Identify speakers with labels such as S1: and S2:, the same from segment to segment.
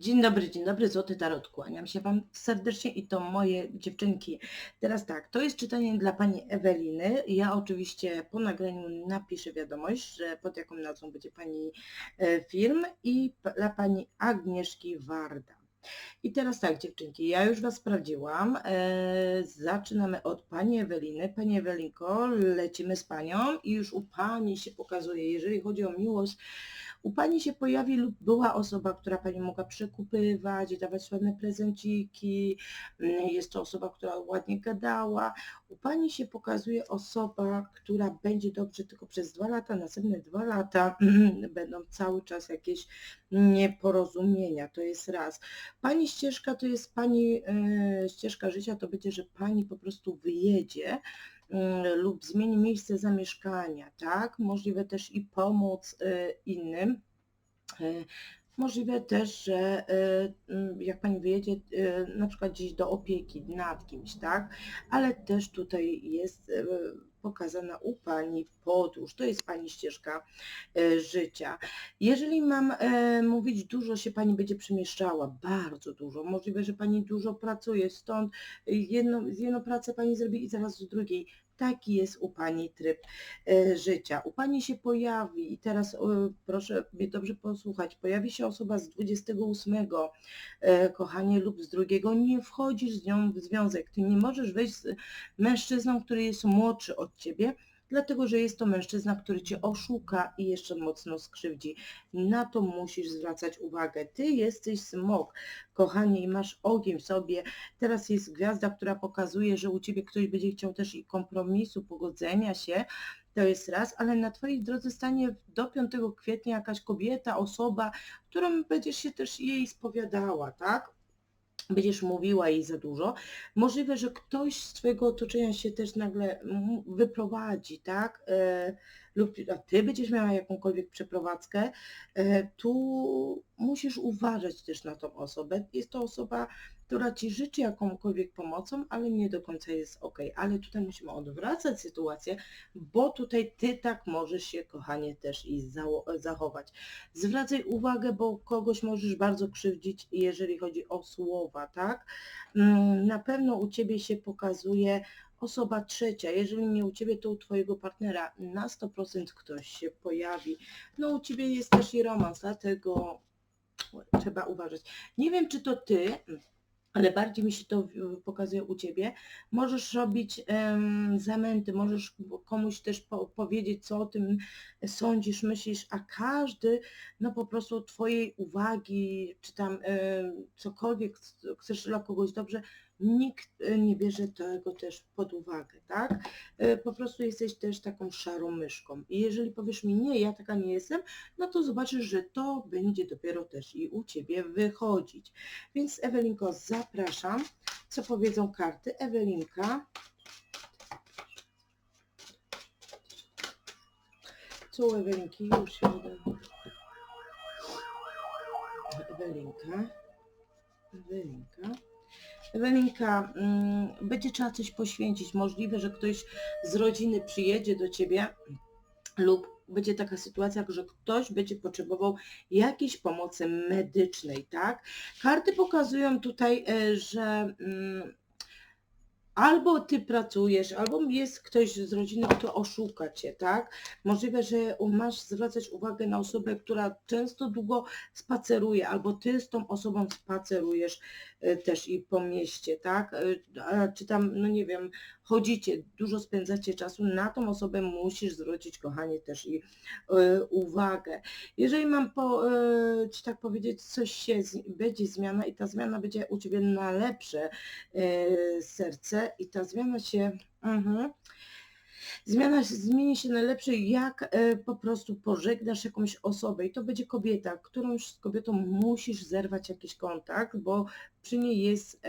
S1: Dzień dobry, dzień dobry, Złoty Tarot. Kłaniam się Wam serdecznie i to moje dziewczynki. Teraz tak, to jest czytanie dla Pani Eweliny. Ja oczywiście po nagraniu napiszę wiadomość, że pod jaką nazwą będzie Pani e, film i dla Pani Agnieszki Warda. I teraz tak, dziewczynki, ja już Was sprawdziłam. E, zaczynamy od Pani Eweliny. Pani Ewelinko, lecimy z Panią i już u Pani się pokazuje, jeżeli chodzi o miłość, u Pani się pojawi lub była osoba, która Pani mogła przekupywać, dawać ładne prezenciki, mm, jest to osoba, która ładnie gadała. U Pani się pokazuje osoba, która będzie dobrze tylko przez dwa lata, następne dwa lata będą cały czas jakieś nieporozumienia, to jest raz. Pani ścieżka to jest Pani e, ścieżka życia, to będzie, że Pani po prostu wyjedzie lub zmieni miejsce zamieszkania, tak? Możliwe też i pomóc e, innym. Możliwe też, że e, mm, jak Pani wyjedzie e, na przykład gdzieś do opieki nad kimś, tak? Ale też tutaj jest e, pokazana u Pani podróż, to jest Pani ścieżka życia. Jeżeli mam mówić, dużo się Pani będzie przemieszczała, bardzo dużo. Możliwe, że Pani dużo pracuje, stąd jedną, jedną pracę Pani zrobi i zaraz z drugiej. Taki jest u Pani tryb e, życia. U Pani się pojawi, i teraz e, proszę mnie dobrze posłuchać, pojawi się osoba z 28, e, kochanie, lub z drugiego, nie wchodzisz z nią w związek. Ty nie możesz wejść z mężczyzną, który jest młodszy od Ciebie, dlatego że jest to mężczyzna, który Cię oszuka i jeszcze mocno skrzywdzi. Na to musisz zwracać uwagę. Ty jesteś smok, kochanie, i masz ogień w sobie. Teraz jest gwiazda, która pokazuje, że u Ciebie ktoś będzie chciał też i kompromisu, pogodzenia się. To jest raz, ale na Twojej drodze stanie do 5 kwietnia jakaś kobieta, osoba, którą będziesz się też jej spowiadała, tak? Będziesz mówiła jej za dużo. Możliwe, że ktoś z Twojego otoczenia się też nagle wyprowadzi, tak? Lub Ty będziesz miała jakąkolwiek przeprowadzkę. E, tu musisz uważać też na tą osobę. Jest to osoba, która Ci życzy jakąkolwiek pomocą, ale nie do końca jest ok. Ale tutaj musimy odwracać sytuację, bo tutaj Ty tak możesz się, kochanie, też i zachować. Zwracaj uwagę, bo kogoś możesz bardzo krzywdzić, jeżeli chodzi o słowa, tak? Mm, Na pewno u Ciebie się pokazuje osoba trzecia. Jeżeli nie u Ciebie, to u Twojego partnera. Na 100% ktoś się pojawi. No u Ciebie jest też i romans, dlatego trzeba uważać. Nie wiem, czy to Ty, ale bardziej mi się to w- pokazuje u Ciebie. Możesz robić em, zamęty, możesz komuś też po, powiedzieć, co o tym sądzisz, myślisz, a każdy, no po prostu Twojej uwagi, czy tam em, cokolwiek chcesz dla kogoś dobrze, nikt e, nie bierze tego też pod uwagę, tak? E, Po prostu jesteś też taką szarą myszką. I jeżeli powiesz mi, nie, ja taka nie jestem, no to zobaczysz, że to będzie dopiero też i u Ciebie wychodzić. Więc Ewelinko, zapraszam. Co powiedzą karty? Ewelinka. Co u Ewelinki? Już się uda. Ewelinka. Ewelinka. Ewelinka, mm, będzie trzeba coś poświęcić. Możliwe, że ktoś z rodziny przyjedzie do Ciebie lub będzie taka sytuacja, że ktoś będzie potrzebował jakiejś pomocy medycznej, tak? Karty pokazują tutaj, e, że mm, albo ty pracujesz, albo jest ktoś z rodziny, kto oszuka cię, tak? Możliwe, że masz zwracać uwagę na osobę, która często długo spaceruje, albo ty z tą osobą spacerujesz e, też i po mieście, tak? E, Czy tam, no nie wiem, chodzicie, dużo spędzacie czasu, na tą osobę musisz zwrócić, kochanie, też i e, uwagę. Jeżeli mam po, e, ci tak powiedzieć, coś się, z- będzie zmiana i ta zmiana będzie u Ciebie na lepsze e, serce i ta zmiana się, mhm, zmiana zmieni się na lepsze, jak po prostu pożegnasz jakąś osobę i to będzie kobieta, którąś z kobietą musisz zerwać jakiś kontakt, bo przy niej jest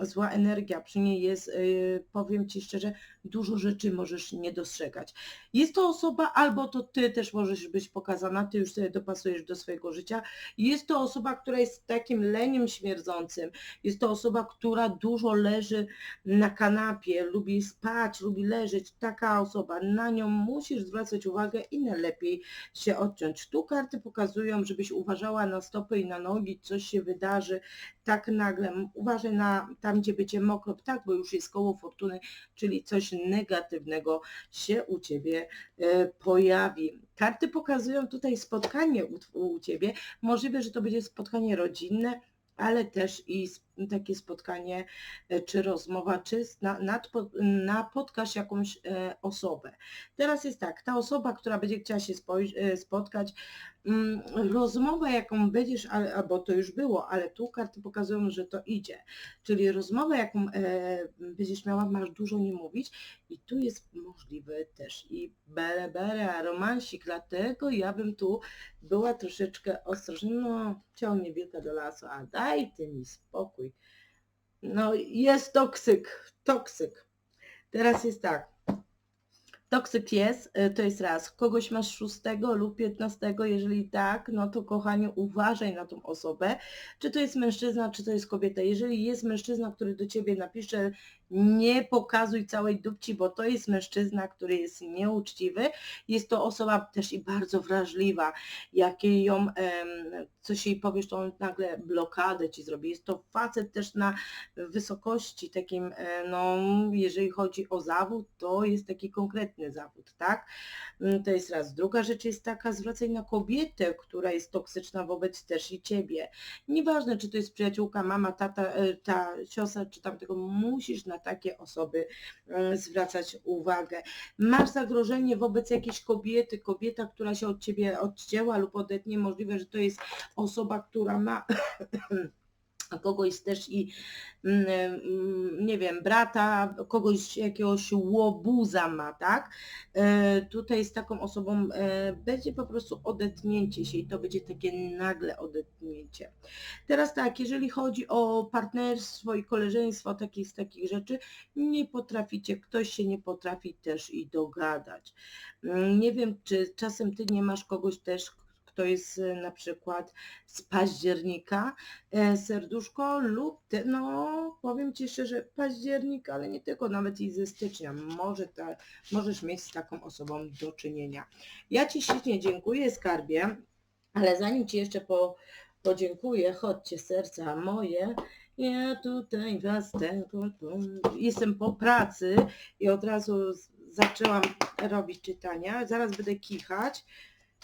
S1: zła energia przy niej jest, y, powiem Ci szczerze, dużo rzeczy możesz nie dostrzegać. Jest to osoba, albo to Ty też możesz być pokazana, Ty już sobie dopasujesz do swojego życia. Jest to osoba, która jest takim leniem śmierdzącym. Jest to osoba, która dużo leży na kanapie, lubi spać, lubi leżeć. Taka osoba, na nią musisz zwracać uwagę i najlepiej się odciąć. Tu karty pokazują, żebyś uważała na stopy i na nogi, coś się wydarzy tak nagle. Uważaj na tam, gdzie będzie mokro, tak, bo już jest koło fortuny, czyli coś negatywnego się u Ciebie e, pojawi. Karty pokazują tutaj spotkanie u, u Ciebie. Możliwe, że to będzie spotkanie rodzinne, ale też i takie spotkanie, e, czy rozmowa, czy na, napotkasz jakąś e, osobę. Teraz jest tak, ta osoba, która będzie chciała się e, spotkać, mm, rozmowa jaką będziesz, albo to już było, ale tu karty pokazują, że to idzie, czyli rozmowa jaką będziesz miała, masz dużo nie mówić i tu jest możliwy też i bere bere, romansik, dlatego ja bym tu była troszeczkę ostrożna, no ciągnie wilka do lasu, a daj ty mi spokój, no jest toksyk, toksyk. Teraz jest tak. Toksyk jest, y, to jest raz. Kogoś masz 6 lub 15, jeżeli tak, no to kochanie uważaj na tą osobę, czy to jest mężczyzna, czy to jest kobieta. Jeżeli jest mężczyzna, który do ciebie napisze nie pokazuj całej dupci, bo to jest mężczyzna, który jest nieuczciwy. Jest to osoba też i bardzo wrażliwa. Jak ją, coś jej powiesz, to on nagle blokadę ci zrobi. Jest to facet też na wysokości takim, e, no jeżeli chodzi o zawód, to jest taki konkretny zawód, tak? Mm, to jest raz. Druga rzecz jest taka, zwracaj na kobietę, która jest toksyczna wobec też i ciebie. Nieważne, czy to jest przyjaciółka, mama, tata, e, ta siostra, czy tamtego, musisz na takie osoby e, zwracać uwagę. Masz zagrożenie wobec jakiejś kobiety, kobieta, która się od ciebie odcięła lub odetnie, możliwe, że to jest osoba, która ma kogoś też i mm, mm, nie wiem, brata, kogoś jakiegoś łobuza ma, tak? E, tutaj z taką osobą e, będzie po prostu odetnięcie się i to będzie takie nagle odetnięcie. Teraz tak, jeżeli chodzi o partnerstwo i koleżeństwo, takich z takich rzeczy, nie potraficie, ktoś się nie potrafi też i dogadać. Mm, nie wiem, czy czasem ty nie masz kogoś też, to jest e, na przykład z października e, serduszko lub, te, no powiem Ci szczerze, październik, ale nie tylko, nawet i ze stycznia. Może możesz mieć z taką osobą do czynienia. Ja Ci ślicznie dziękuję, skarbie, ale zanim Ci jeszcze po, podziękuję, chodźcie serca moje, ja tutaj was tego, jestem po pracy i od razu zaczęłam robić czytania. Zaraz będę kichać,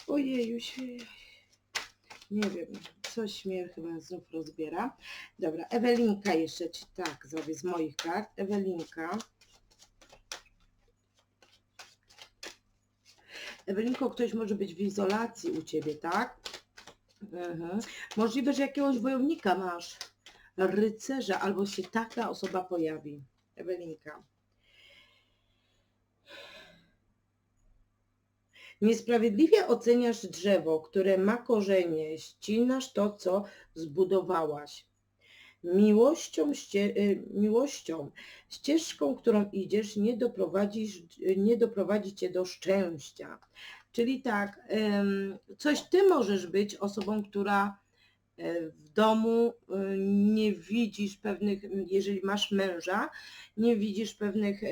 S1: Ojeju się. Nie wiem, coś mnie chyba znów rozbiera. Dobra, Ewelinka jeszcze ci tak zrobię z moich kart. Ewelinka. Ewelinko, ktoś może być w izolacji u Ciebie, tak? Mhm. Możliwe, że jakiegoś wojownika masz, rycerza, albo się taka osoba pojawi. Ewelinka. Niesprawiedliwie oceniasz drzewo, które ma korzenie, ścinasz to, co zbudowałaś. Miłością, ście, y, miłością, ścieżką, którą idziesz, nie, doprowadzisz, nie doprowadzi cię do szczęścia. Czyli tak, coś ty możesz być osobą, która w domu e, nie widzisz pewnych, jeżeli masz męża, nie widzisz pewnych e,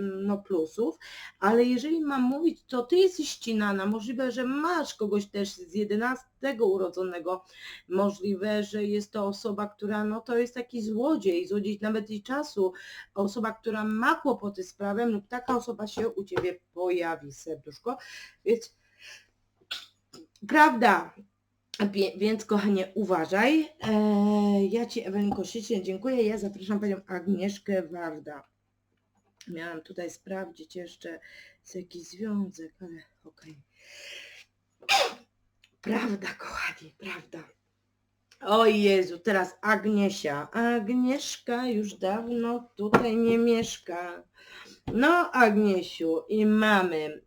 S1: no, plusów, ale jeżeli mam mówić, to ty jesteś ścinana, możliwe, że masz kogoś też z 11 urodzonego, możliwe, że jest to osoba, która no to jest taki złodziej, złodziej nawet i czasu, osoba, która ma kłopoty z prawem lub taka osoba się u ciebie pojawi, serduszko, więc prawda, więc kochanie, uważaj. E, ja Ci Ewelinko ślicznie dziękuję. Ja zapraszam Panią Agnieszkę Warda. Miałam tutaj sprawdzić jeszcze z jakiś związek, ale okej. Okay. Prawda, kochani, prawda. O Jezu, teraz Agniesia. Agnieszka już dawno tutaj nie mieszka. No Agniesiu i mamy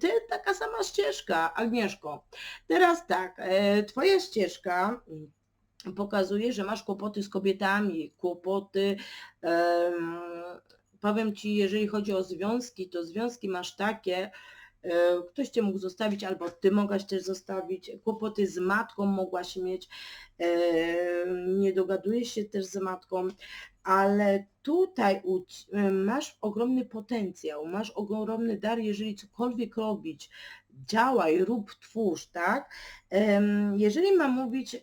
S1: ty taka sama ścieżka, Agnieszko. Teraz tak, e, twoja ścieżka pokazuje, że masz kłopoty z kobietami, kłopoty, em, powiem Ci, jeżeli chodzi o związki, to związki masz takie, ktoś Cię mógł zostawić, albo Ty mogłaś też zostawić, kłopoty z matką mogłaś mieć, e, nie dogadujesz się też z matką, ale tutaj e, masz ogromny potencjał, masz ogromny dar, jeżeli cokolwiek robić, działaj, rób, twórz, tak? Jeżeli mam mówić,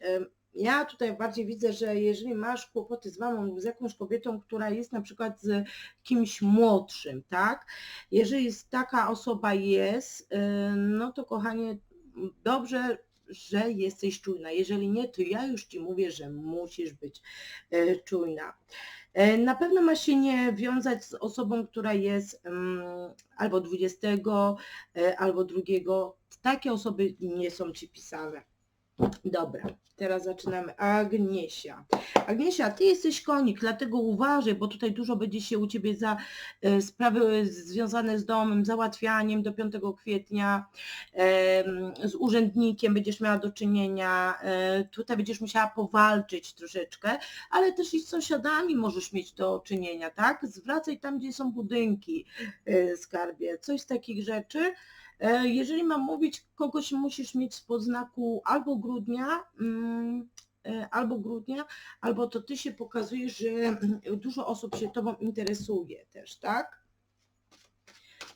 S1: ja tutaj bardziej widzę, że jeżeli masz kłopoty z mamą lub z jakąś kobietą, która jest na przykład z kimś młodszym, tak? Jeżeli taka osoba jest, y, no to kochanie, dobrze, że jesteś czujna. Jeżeli nie, to ja już Ci mówię, że musisz być y, czujna. E, Na pewno ma się nie wiązać z osobą, która jest mm, albo 20, e, albo drugiego. Takie osoby nie są Ci pisane. Dobra, teraz zaczynamy. Agniesia. Agniesia, Ty jesteś konik, dlatego uważaj, bo tutaj dużo będzie się u Ciebie za e, sprawy związane z domem, załatwianiem do 5 kwietnia, em, z urzędnikiem będziesz miała do czynienia, e, tutaj będziesz musiała powalczyć troszeczkę, ale też i z sąsiadami możesz mieć do czynienia, tak? Zwracaj tam, gdzie są budynki, e, skarbie, coś z takich rzeczy. E, Jeżeli mam mówić, kogoś musisz mieć z podznaku albo grudnia, mm, e, albo grudnia, albo to ty się pokazujesz, że mm, dużo osób się tobą interesuje też, tak?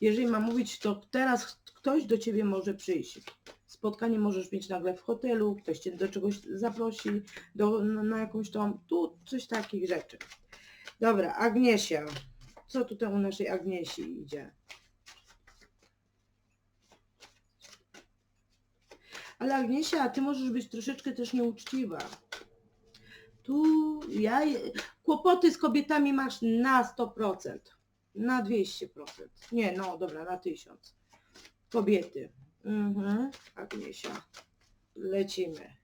S1: Jeżeli mam mówić, to teraz ktoś do ciebie może przyjść. Spotkanie możesz mieć nagle w hotelu, ktoś cię do czegoś zaprosi, do, na, na jakąś tą, tu coś takich rzeczy. Dobra, Agniesia. Co tutaj u naszej Agniesi idzie? Ale Agniesia, ty możesz być troszeczkę też nieuczciwa. Tu ja, kłopoty z kobietami masz na 100%, na 200%. Nie, no dobra, na 1000. Kobiety. Mhm, Agniesia. Lecimy.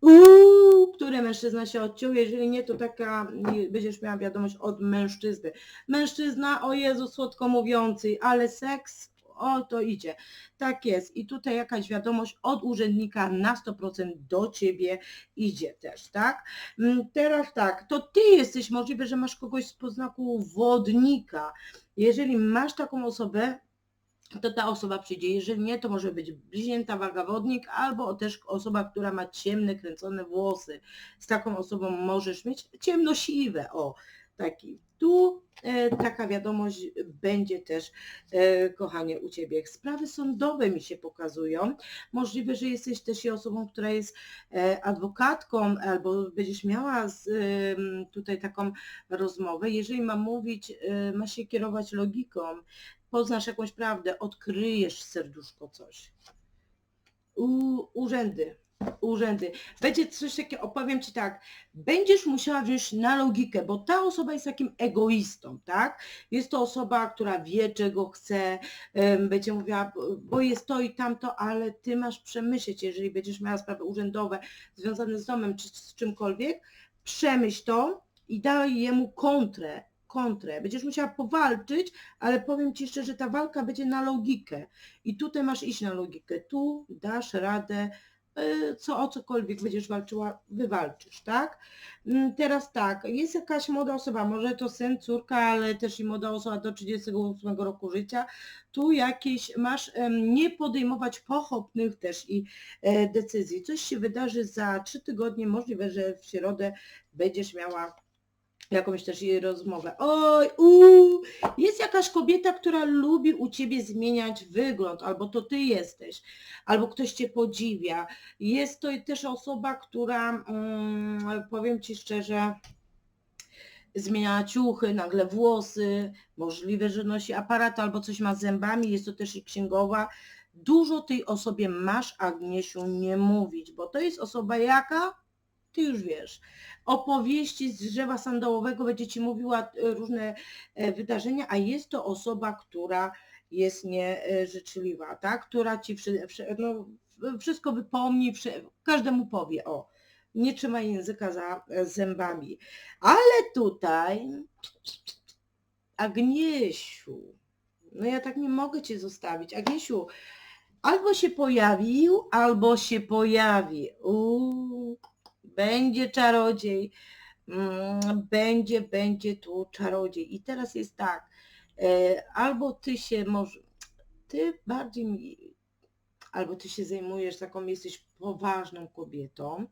S1: Uuu, który mężczyzna się odciął? Jeżeli nie, to taka będziesz miała wiadomość od mężczyzny. Mężczyzna, o Jezu, słodko mówiący, ale seks, o to idzie. Tak jest. I tutaj jakaś wiadomość od urzędnika na 100% do ciebie idzie też, tak? Mm, Teraz tak, to ty jesteś, możliwe, że masz kogoś z poznaku wodnika. Jeżeli masz taką osobę, to ta osoba przyjdzie. Jeżeli nie, to może być bliźnięta wagawodnik albo też osoba, która ma ciemne, kręcone włosy. Z taką osobą możesz mieć ciemnosiwe, o, taki. Tu e, taka wiadomość będzie też, e, kochanie, u Ciebie. Sprawy sądowe mi się pokazują. Możliwe, że jesteś też osobą, która jest e, adwokatką albo będziesz miała z, tutaj taką rozmowę. Jeżeli ma mówić, ma się kierować logiką, poznasz jakąś prawdę, odkryjesz serduszko coś. U, urzędy, urzędy. Będzie coś takiego, opowiem Ci tak, będziesz musiała wziąć na logikę, bo ta osoba jest takim egoistą, tak? Jest to osoba, która wie, czego chce, będzie mówiła, bo jest to i tamto, ale Ty masz przemyśleć, jeżeli będziesz miała sprawy urzędowe związane z domem czy z czymkolwiek, przemyśl to i daj jemu kontrę, kontrę. Będziesz musiała powalczyć, ale powiem Ci szczerze, ta walka będzie na logikę. I tutaj masz iść na logikę. Tu dasz radę, co o cokolwiek będziesz walczyła, wywalczysz, tak? Mm, Teraz tak, jest jakaś młoda osoba, może to syn, córka, ale też i młoda osoba do 38 roku życia. Tu jakieś masz nie podejmować pochopnych też i e, decyzji. Coś się wydarzy za trzy tygodnie, możliwe, że w środę będziesz miała jakąś też jej rozmowę. Oj, uuu, jest jakaś kobieta, która lubi u ciebie zmieniać wygląd, albo to ty jesteś, albo ktoś cię podziwia. Jest to też osoba, która, mm, powiem ci szczerze, zmieniała ciuchy, nagle włosy, możliwe, że nosi aparat albo coś ma z zębami, jest to też i księgowa. Dużo tej osobie masz, Agniesiu, nie mówić, bo to jest osoba jaka? Ty już wiesz. Opowieści z drzewa sandałowego będzie Ci mówiła e, różne e, wydarzenia, a jest to osoba, która jest nieżyczliwa, tak? Która Ci wszy, wszy, no, wszystko wypomni, wszy, każdemu powie, o, nie trzymaj języka za e, zębami. Ale tutaj, Agniesiu, no ja tak nie mogę Cię zostawić. Agniesiu, albo się pojawił, albo się pojawi. Uuu, będzie czarodziej, mm, będzie, będzie tu czarodziej. I teraz jest tak, e, albo ty się może, ty bardziej albo ty się zajmujesz taką, jesteś poważną kobietą,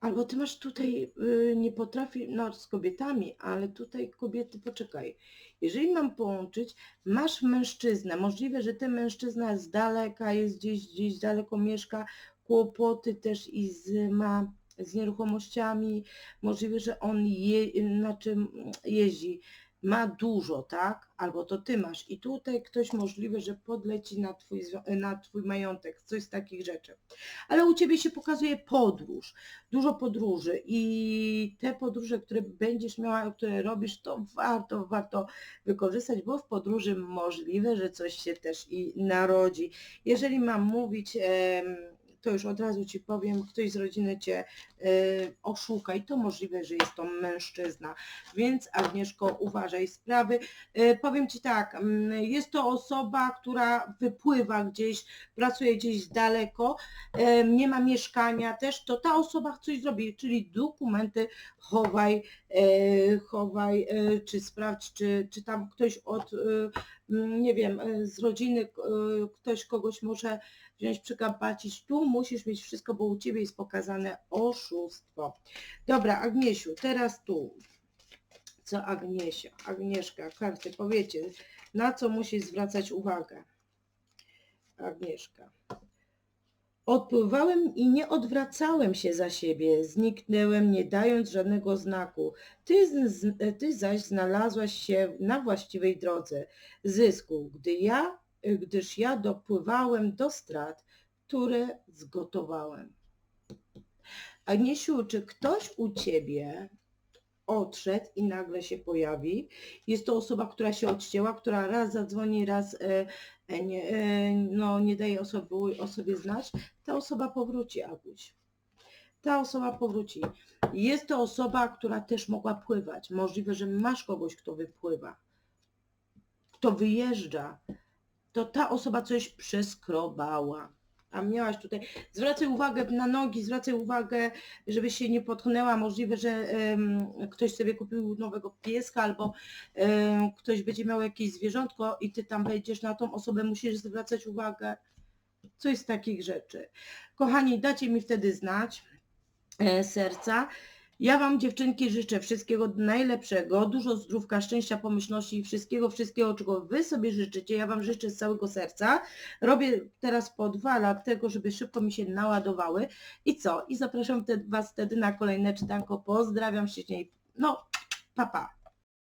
S1: albo ty masz tutaj, y, nie potrafi, no z kobietami, ale tutaj kobiety, poczekaj, jeżeli mam połączyć, masz mężczyznę, możliwe, że ten mężczyzna z daleka, jest gdzieś, gdzieś daleko mieszka, kłopoty też i z, ma z nieruchomościami, możliwe, że on je, na czym jeździ, ma dużo, tak? Albo to ty masz i tutaj ktoś możliwe, że podleci na twój, na twój majątek, coś z takich rzeczy. Ale u ciebie się pokazuje podróż, dużo podróży i te podróże, które będziesz miała, które robisz, to warto, warto wykorzystać, bo w podróży możliwe, że coś się też i narodzi. Jeżeli mam mówić, to już od razu Ci powiem, ktoś z rodziny Cię e, oszuka i to możliwe, że jest to mężczyzna. Więc Agnieszko, uważaj sprawy. E, Powiem Ci tak, mm, jest to osoba, która wypływa gdzieś, pracuje gdzieś daleko, e, nie ma mieszkania też, to ta osoba coś zrobi, czyli dokumenty chowaj, e, chowaj, e, czy sprawdź, czy, czy tam ktoś od, mm, nie wiem, e, z rodziny, e, ktoś kogoś może wziąć, przykapacić. Tu musisz mieć wszystko, bo u Ciebie jest pokazane oszustwo. Dobra, Agniesiu, teraz tu. Co Agniesia? Agnieszka, karty, powiecie, na co musisz zwracać uwagę? Agnieszka. Odpływałem i nie odwracałem się za siebie, zniknęłem, nie dając żadnego znaku. Ty, ty zaś znalazłaś się na właściwej drodze zysku, gdy ja, gdyż ja dopływałem do strat, które zgotowałem. Agniesiu, czy ktoś u Ciebie odszedł i nagle się pojawi? Jest to osoba, która się odcięła, która raz zadzwoni, raz e, e, nie, e, no, nie daje osoby, o sobie znać. Ta osoba powróci, Aguś. Ta osoba powróci. Jest to osoba, która też mogła pływać. Możliwe, że masz kogoś, kto wypływa, kto wyjeżdża. To ta osoba coś przeskrobała. A miałaś tutaj, zwracaj uwagę na nogi, zwracaj uwagę, żeby się nie potknęła. Możliwe, że ktoś sobie kupił nowego pieska albo ktoś będzie miał jakieś zwierzątko i ty tam wejdziesz na tą osobę, musisz zwracać uwagę. Coś z takich rzeczy. Kochani, dacie mi wtedy znać e, serca. Ja Wam dziewczynki życzę wszystkiego najlepszego, dużo zdrówka, szczęścia, pomyślności i wszystkiego, wszystkiego, czego Wy sobie życzycie. Ja Wam życzę z całego serca. Robię teraz po dwa lat tego, żeby szybko mi się naładowały. I co? I zapraszam te, Was wtedy na kolejne czytanko. Pozdrawiam ślicznie. No, papa. Pa.